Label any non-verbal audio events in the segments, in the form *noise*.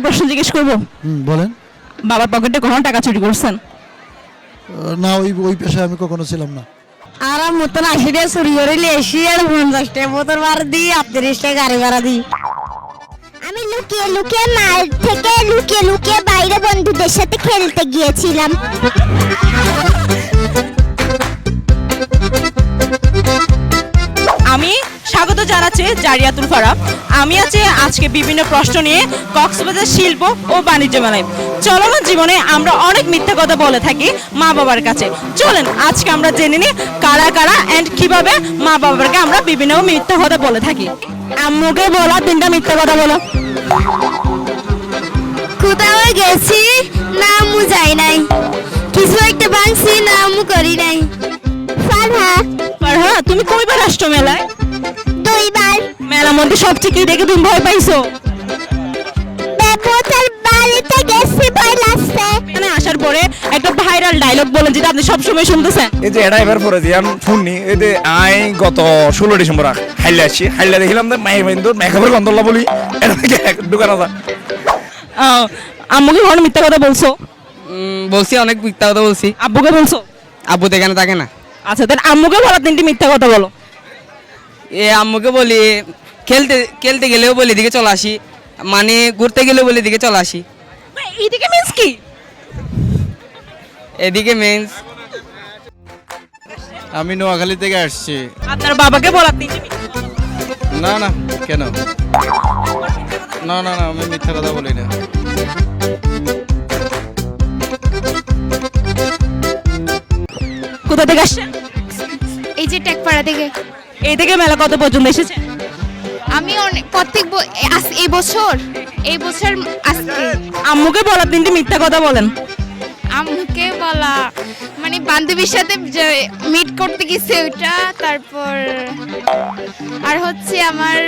একটা প্রশ্ন জিজ্ঞেস করব? হুম বলেন। বাবার পকেটে কখনো টাকা চুরি করছেন? না ওই ওই পেশায় আমি কখনো ছিলাম না। আর মতন আশিটা চুরি করে এসি আর পঞ্চাশটা বোতল ভাড়া দিই আটত্রিশটা গাড়ি ভাড়া দিই আমি লুকিয়ে লুকিয়ে মাল থেকে লুকিয়ে লুকিয়ে বাইরে বন্ধুদের সাথে খেলতে গিয়েছিলাম। জারিয়াতুল ফারা আমি আছি আজকে বিভিন্ন প্রশ্ন নিয়ে কক্সবাজার শিল্প ও বাণিজ্য মেলায়। চলমান জীবনে আমরা অনেক মিথ্যা কথা বলে থাকি মা বাবার কাছে। চলেন আজকে আমরা জেনে নিই কারা কারা অ্যান্ড কীভাবে মা বাবাকে আমরা বিভিন্ন মিথ্যা কথা বলে থাকি। আম্মুকে বলা তিনটা মিথ্যা কথা বলো। কোথাও গেছি না আমু যাই নাই। কিছু একটা ভাঙছি না আমু করি নাই। ফারহা ফারহা তুমি কইবার রাষ্ট্র মেলায়? দুইবার মেলার মধ্যে সবচেয়ে কি দেখে তুমি ভয় পাইছো? বাড়িতে গেছি ভয় লাগছে। এখানে আসার পরে একটা ভাইরাল ডায়লগ বলেন যেটা আপনি সবসময় শুনতেছেন। এই যে এটা এবার পরে যে আমি শুননি এই যে আই গত ষোলো ডিসেম্বর হাইলে আসছি হাইলে দেখিলাম যে মায়ের বিন্দু মেকআপের গন্ধলা বলি। এটা দোকান আছে। আহ, আম্মুকে কখনো মিথ্যা কথা বলছো? বলছি অনেক মিথ্যা কথা বলছি। আব্বুকে বলছো? আব্বু তো এখানে থাকে না। আচ্ছা তাহলে আম্মুকে বলা তিনটি মিথ্যা কথা বলো। এ আম্মুকে বলি খেলতে খেলতে গেলেও বলি এদিকে চলে আসি। মানে ঘুরতে গেলেও বলি এদিকে চলে আসি। এইদিকে মিন্স কি? এদিকে মেন্স আমি নোয়াখালী থেকে আসছি। আপনার বাবাকে বলা তিনটি না না কেন? না না না আমি মিথ্যা কথা বলি না। কোথা থেকে আসছেন? এই যে টেকপাড়া থেকে। এই থেকে মেলা কত পর্যন্ত এসেছে? আমি অনেক প্রত্যেক এই বছর এই বছর আজকে। আম্মুকে বলা তিনটি মিথ্যা কথা বলেন। আম্মুকে বলা মানে বান্ধবীর সাথে মিট করতে গেছে ওইটা তারপর আর হচ্ছে আমার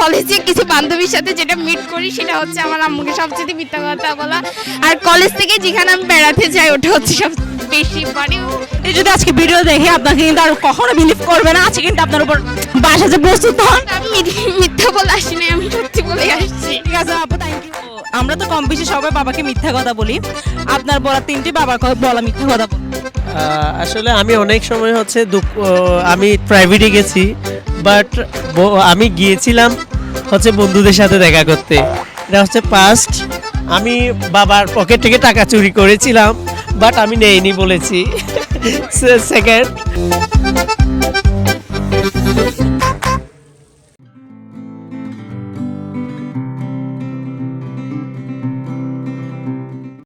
কলেজে কিছু বান্ধবীর সাথে যেটা মিট করি সেটা হচ্ছে আমার আম্মুকে সবচেয়ে মিথ্যা কথা বলা। আর কলেজ থেকে যেখানে আমি বেড়াতে যাই ওটা হচ্ছে সব বেশি মানে এই যদি আজকে ভিডিও দেখে আপনাকে কিন্তু আর কখনো বিলিভ করবে না আজকে কিন্তু আপনার উপর বাসা যে প্রস্তুত হন আমি মিথ্যা- বলে আসিনি আমি সত্যি বলে আসছি। ঠিক আছে আপু থ্যাংক ইউ আমরা তো কম বেশি সবাই বাবাকে মিথ্যা কথা বলি। আপনার বলা তিনটি বাবার বলা মিথ্যা কথা বল। আসলে আমি অনেক সময় হচ্ছে আমি প্রাইভেটে গেছি বাট আমি গিয়েছিলাম হচ্ছে বন্ধুদের সাথে দেখা করতে। এটা হচ্ছে পাস্ট আমি বাবার পকেট থেকে টাকা চুরি করেছিলাম বাট আমি নেইনি বলেছি। *laughs* সেকেন্ড